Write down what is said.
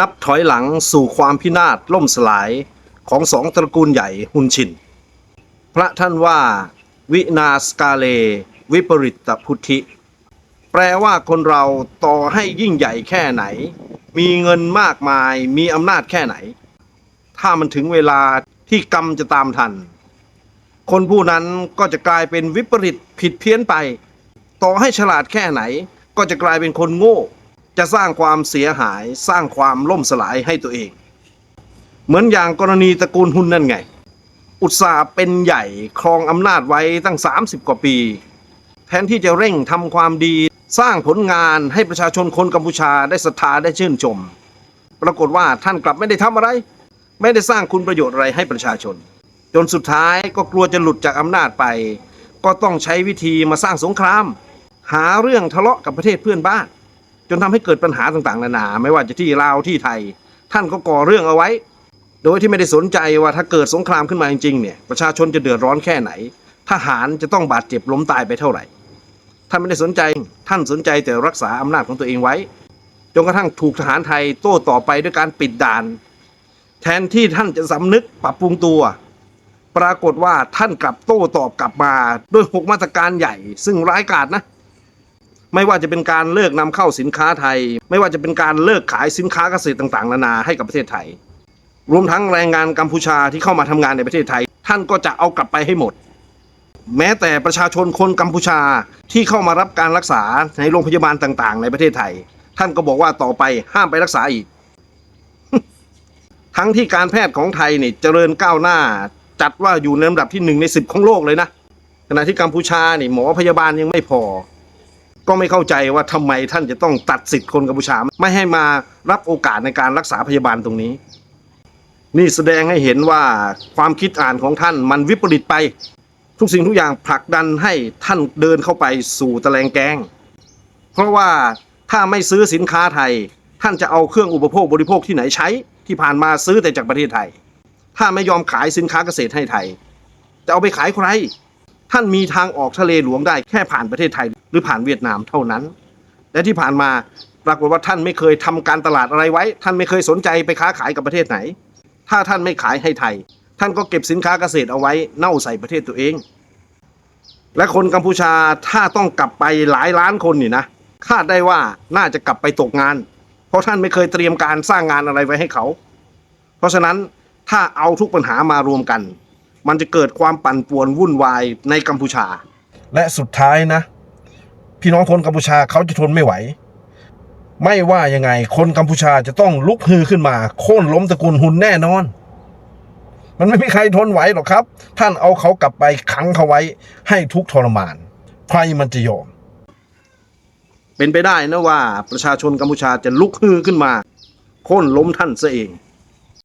นับถอยหลังสู่ความพินาศล่มสลายของสองตระกูลใหญ่ฮุนชิน พระท่านว่า วินาสกาเล วิปริตพุทธิ แปลว่าคนเราต่อให้ยิ่งใหญ่แค่ไหน มีเงินมากมายมีอำนาจแค่ไหน ถ้ามันถึงเวลาที่กรรมจะตามทัน คนผู้นั้นก็จะกลายเป็นวิปริตผิดเพี้ยนไป ต่อให้ฉลาดแค่ไหน ก็จะกลายเป็นคนโง่ จะสร้างความเสียหายสร้างความล่มสลายให้ตัวเอง เหมือนอย่างกรณีตระกูลหุนนั่นไง อุตสาห์เป็นใหญ่ครองอำนาจไว้ตั้ง 30 กว่าปี แทนที่จะเร่งทำความดีสร้างผลงานให้ประชาชนคนกัมพูชาได้ศรัทธาได้ชื่นชม ปรากฏว่าท่านกลับไม่ได้ทำอะไร ไม่ได้สร้างคุณประโยชน์อะไรให้ประชาชน จนสุดท้ายก็กลัวจะหลุดจากอำนาจไป ก็ต้องใช้วิธีมาสร้างสงคราม หาเรื่องทะเลาะกับประเทศเพื่อนบ้าน จนทำให้เกิดปัญหาต่างๆนานา ไม่ว่าจะที่ลาวที่ไทย ท่านก็ก่อเรื่องเอาไว้ โดยที่ไม่ได้สนใจว่าถ้าเกิดสงครามขึ้นมาจริงๆเนี่ยประชาชนจะเดือดร้อนแค่ไหน ทหารจะต้องบาดเจ็บล้มตายไปเท่าไหร่ ท่านไม่ได้สนใจท่านสนใจแต่รักษาอำนาจของตัวเองไว้จนกระทั่งถูกทหารไทยโต้ต่อไปด้วยการปิดด่าน แทนที่ท่านจะสำนึกปรับปรุงตัว ปรากฏว่าท่านกลับโต้ตอบกลับมาด้วยหกมาตรการใหญ่ ซึ่งร้ายกาจนะ ไม่ว่าจะเป็นการเลิกนำเข้าสินค้าไทย ไม่ว่าจะเป็นการเลิกขายสินค้าเกษตรต่างๆ นานาให้กับประเทศไทย รวมทั้งแรงงานกัมพูชาที่เข้ามาทำงานในประเทศไทย ท่านก็จะเอากลับไปให้หมด แม้แต่ประชาชนคนกัมพูชาที่เข้ามารับการรักษาในโรงพยาบาลต่างๆ ในประเทศไทย ท่านก็บอกว่าต่อไปห้ามไปรักษาอีก ทั้งที่การแพทย์ของไทยเนี่ยเจริญก้าวหน้า จัดว่าอยู่ในลำดับที่หนึ่งในสิบของโลกเลยนะขณะที่กัมพูชาเนี่ยหมอพยาบาลยังไม่พอ ก็ไม่เข้าใจว่าทำไมท่านจะต้องตัดสิทธิ์คนกัมพูชา ไม่ให้มารับโอกาสในการรักษาพยาบาลตรงนี้ นี่แสดงให้เห็นว่าความคิดอ่านของท่านมันวิปริตไป ทุกสิ่งทุกอย่างผลักดันให้ท่านเดินเข้าไปสู่ตะแลงแกง เพราะว่าถ้าไม่ซื้อสินค้าไทย ท่านจะเอาเครื่องอุปโภคบริโภคที่ไหนใช้ ที่ผ่านมาซื้อแต่จากประเทศไทย ถ้าไม่ยอมขายสินค้าเกษตรให้ไทย จะเอาไปขายใคร ท่านมีทางออกทะเลหลวงได้แค่ผ่านประเทศไทย หรือผ่านเวียดนามเท่านั้น และที่ผ่านมาปรากฏว่าท่านไม่เคยทำการตลาดอะไรไว้ ท่านไม่เคยสนใจไปค้าขายกับประเทศไหน ถ้าท่านไม่ขายให้ไทย ท่านก็เก็บสินค้าเกษตรเอาไว้เน่าใส่ประเทศตัวเอง และคนกัมพูชาถ้าต้องกลับไปหลายล้านคนนี่นะคาดได้ว่าน่าจะกลับไปตกงาน เพราะท่านไม่เคยเตรียมการสร้างงานอะไรไว้ให้เขา เพราะฉะนั้นถ้าเอาทุกปัญหามารวมกัน มันจะเกิดความปั่นป่วนวุ่นวายในกัมพูชา และสุดท้ายนะ พี่น้องคนกัมพูชาเขาจะทนไม่ไหว ไม่ว่ายังไง คนกัมพูชาจะต้องลุกฮือขึ้นมาโค่นล้มตระกูลหุนแน่นอน มันไม่มีใครทนไหวหรอกครับ ท่านเอาเขากลับไปขังเขาไว้ให้ทุกทรมาน ใครมันจะยอมเป็นไปได้นะว่าประชาชนกัมพูชาจะลุกฮือขึ้นมาโค่นล้มท่านซะเอง